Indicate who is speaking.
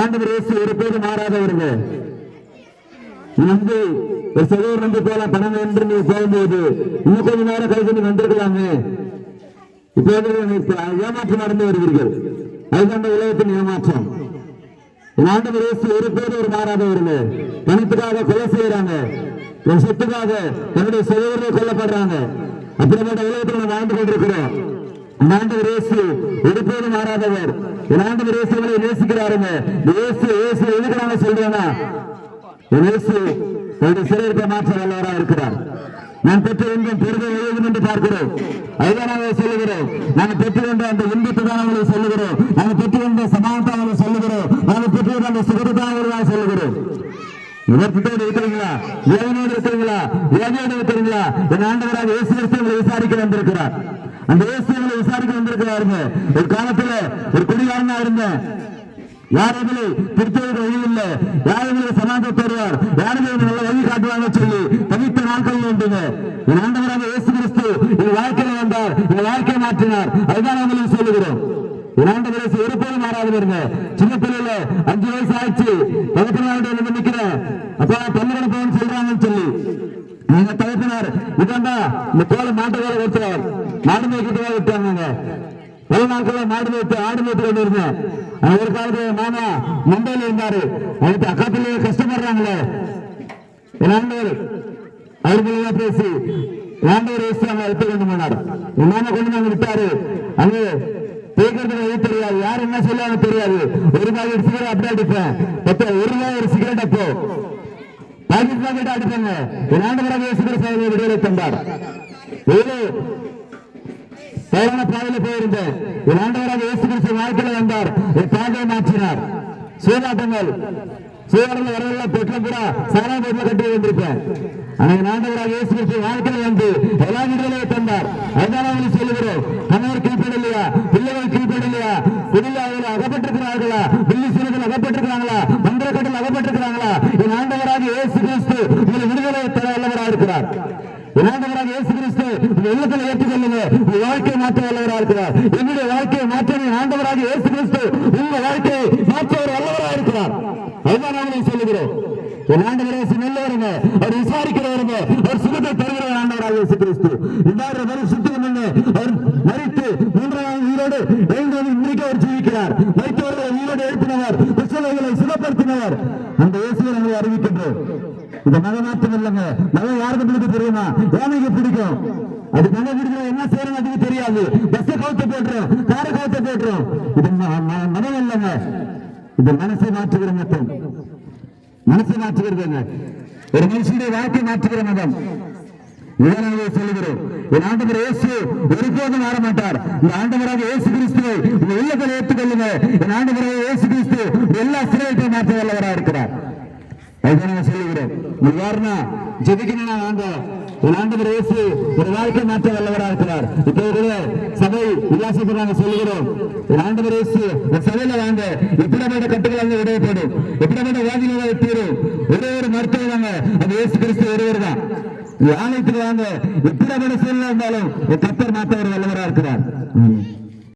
Speaker 1: ஆண்டவர் இயேசு ஒருபோது மாறாதவருங்க நீ வந்து ஒரு சகோதரன் வந்து போல பணம் என்று நீ போகும்போது இன்னும் கொஞ்ச நேரம் கழிச்சு நீ வந்திருக்கலாமே. இப்ப ஏமாற்றம் நடந்து வருவீர்கள். அதுதான் உலகத்தின் ஏமாற்றம். என் ஆண்டவர் இயேசு ஒருபோது ஒரு மாறாதவருங்க பணத்துக்காக கொலை செய்யறாங்க. என் சொத்துக்காக என்னுடைய சகோதரர்கள் கொல்லப்படுறாங்க. அப்படிப்பட்ட உலகத்தில் நம்ம வாழ்ந்து கொண்டிருக்கிறோம். என் இயேசு ஒருபோது மாறாதவர். என் ஆண்டவர் நேசிக்கிறாருங்க. இயேசு இயேசு எதுக்கு சொல்றேன்னா இயேசு சிறையிருக்க மாற்ற வல்லவராக இருக்கிறார். நான் பெற்ற இன்பம் பெருக எழுதும் என்று பார்க்கிறோம். அதுதான் சொல்லுகிறோம் நாங்கள் பெற்றுக்கொண்ட அந்த இன்பத்தை தான் அவங்களுக்கு சொல்லுகிறோம் நாங்கள் பெற்றுக்கொண்ட சமானத்தை அவங்களுக்கு சொல்லுகிறோம் நாங்கள் அந்த சுகத்தை தான் அவங்களுக்கு சொல்லுகிறோம் இவர்கிட்ட இருக்கிறீங்களா? ஏவனோடு இருக்கிறீங்களா? ஏனையோடு இருக்கிறீங்களா? என் ஆண்டவராக இயேசு உங்களை விசாரிக்க வந்திருக்கிறார். அந்த ஏசியங்களை விசாரிக்க வந்திருக்கிறாருங்க ஒரு காலத்துல ஒரு குடிகாரனா இருந்தேன். யாருமே திருத்தவர்கள் வழி இல்லை? யாருமே சமாதானம் தருவார் யாருமே நல்ல வழி காட்டுவாங்க சொல்லி தனித்த நாட்கள் உண்டுங்க என் ஆண்டவராக இயேசு கிறிஸ்து என் வாழ்க்கையில வந்தார். என் வாழ்க்கையை மாற்றினார். அதுதான் உங்களுக்கு சொல்லுகிறோம். என் ஆண்டவர் இயேசு ஒருபோதும் மாறாதவருங்க. சின்ன பிள்ளையில அஞ்சு வயசு ஆயிடுச்சு. தகப்பனாருடைய வந்து நிக்கிறேன் அப்பா பள்ளிக்கூட போகணும்னு சொல்றாங்கன்னு சொல்லி. எங்க தகப்பனார் இதாண்டா இந்த கோலை மாட்டு வேலை மாடு மேய்க்கிறதுக்காக விட்டாங்க பல நாட்கள மாடு மேய்த்து ஆடு மேய்த்து கொண்டு இருந்தேன் ஒரு காலத்துல மாமா மும்பையில இருந்தாரு. அவருக்கு அக்கா கஷ்டப்படுறாங்களே. என் ஆண்டவர் அவர் பேசி என் ஆண்டவர் பேசி அவங்க எடுத்து கொண்டு போனார். என் மாமா கொண்டு வந்து விட்டாரு. அங்கே பேக்கிறதுக்கு வழி தெரியாது. யார் என்ன சொல்லுவாங்க தெரியாது. ஒரு பாக்கெட் சிகரெட் அப்படியே அடிப்பேன். பத்து ஒரு ரூபாய் ஒரு சிகரெட் அப்போ. பாக்கெட் பாக்கெட் அடிப்பாங்க. என் ஆண்டவராக சிகரெட் சேவை விடுதலை தந்தார் எவ்வளவு தவறான பாதையில போயிருந்தேன். என் ஆண்டவராக இயேசு கிறிஸ்து வாழ்க்கையில வந்தார். என் பாதையை மாற்றினார். சூதாட்டங்கள் சூதாட்டங்கள் வரவில்லை பெட்ரோல் கூட சாரா போட்டில் கட்டி வந்திருப்பேன். ஆனால் ஆண்டவராக இயேசு கிறிஸ்து வாழ்க்கையில வந்து எல்லா விடுதலையை தந்தார். அதுதான் சொல்லுகிறோம் கணவர் கீழ்பட இல்லையா பிள்ளைகள் கீழ்ப்படலையா குடியில் அவர்கள் அகப்பட்டிருக்கிறார்களா பில்லி சிறுகள் அகப்பட்டிருக்கிறாங்களா மந்திரக்கட்டில் அகப்பட்டிருக்கிறாங்களா என் ஆண்டவராக இயேசு கிறிஸ்து உங்களை விடுதலை தர வல்லவராக இருக்கிறார் ஆண்டவராக இயேசு கிறிஸ்து உங்க உள்ளத்தில் ஏற்றுக்கொள்ளுங்க உங்க வாழ்க்கையை மாற்ற வல்லவராக இருக்கிறார். என்னுடைய வாழ்க்கையை மாற்ற ஆண்டவராக இயேசு கிறிஸ்து உங்க வாழ்க்கையை மாற்றவர் வல்லவராக இருக்கிறார். அதுதான் நாங்கள் சொல்லுகிறோம். நல்லவருங்க. அவர் விசாரிக்கிறவருங்க. அவர் சுகத்தை தருகிறவர் ஆண்டவராக இயேசு கிறிஸ்து. இவ்வாறு சுத்தம் அவர் மறித்து மூன்றாவது உயிரோடு எழுந்தது இன்றைக்கு அவர் ஜீவிக்கிறார். மறித்தவர்களை உயிரோடு எழுப்பினவர் கிறிஸ்தவர்களை சுகப்படுத்தினவர். அந்த இயேசுவை நாங்கள் அறிவிக்கின்றோம். இது மத மாற்றம் இல்லைங்க மதம் யாருக்கு பிடிக்க தெரியுமா? ஏனைக்கு பிடிக்கும். அது மத பிடிக்கிற என்ன செய்யணும் அதுக்கு தெரியாது. பஸ் கவுத்த போட்டுரும். கார கவுத்த போட்டுரும். இது ம- ம- மதம் இல்லைங்க. இது மனசை மாற்றுகிற மதம் மனசை மாற்றுகிறதுங்க. ஒரு மனுஷனுடைய வாழ்க்கை மாற்றுகிற மதம். இதனாலே சொல்லுகிறோம் என் ஆண்டவர் இயேசு ஒருபோதும் மாற மாட்டார் இந்த ஆண்டவராக இயேசு கிறிஸ்துவை உங்க உள்ளத்தில் ஏற்றுக்கொள்ளுங்க என் ஆண்டவராக இயேசு கிறிஸ்து எல்லா சிறையத்தை மாற்ற வல்லவராக இருக்கிறார் அதுதான் நாங்க சொல்லுகிறோம் உதாரணம் ஜெபிக்கணும் வாங்க ஆண்டவர் இயேசு ஒரு வாழ்க்கை மாற்ற வல்லவராக இருக்கிறார். இப்போ கூட சபை உல்லாசத்தை நாங்க சொல்லுகிறோம் ஆண்டவர் இயேசு ஒரு சபையில வாங்க. எப்படிப்பட்ட கட்டுகள் அங்க விடையப்படும் எப்படிப்பட்ட வியாதிகளை தீரும்? ஒரே ஒரு மருத்துவம் வாங்க. அந்த இயேசு கிறிஸ்து ஒருவர் தான். ஆலயத்துக்கு வாங்க. எப்படிப்பட்ட சூழ்நிலை இருந்தாலும் கத்தர் மாற்ற ஒரு வல்லவராக இருக்கிறார். ம்.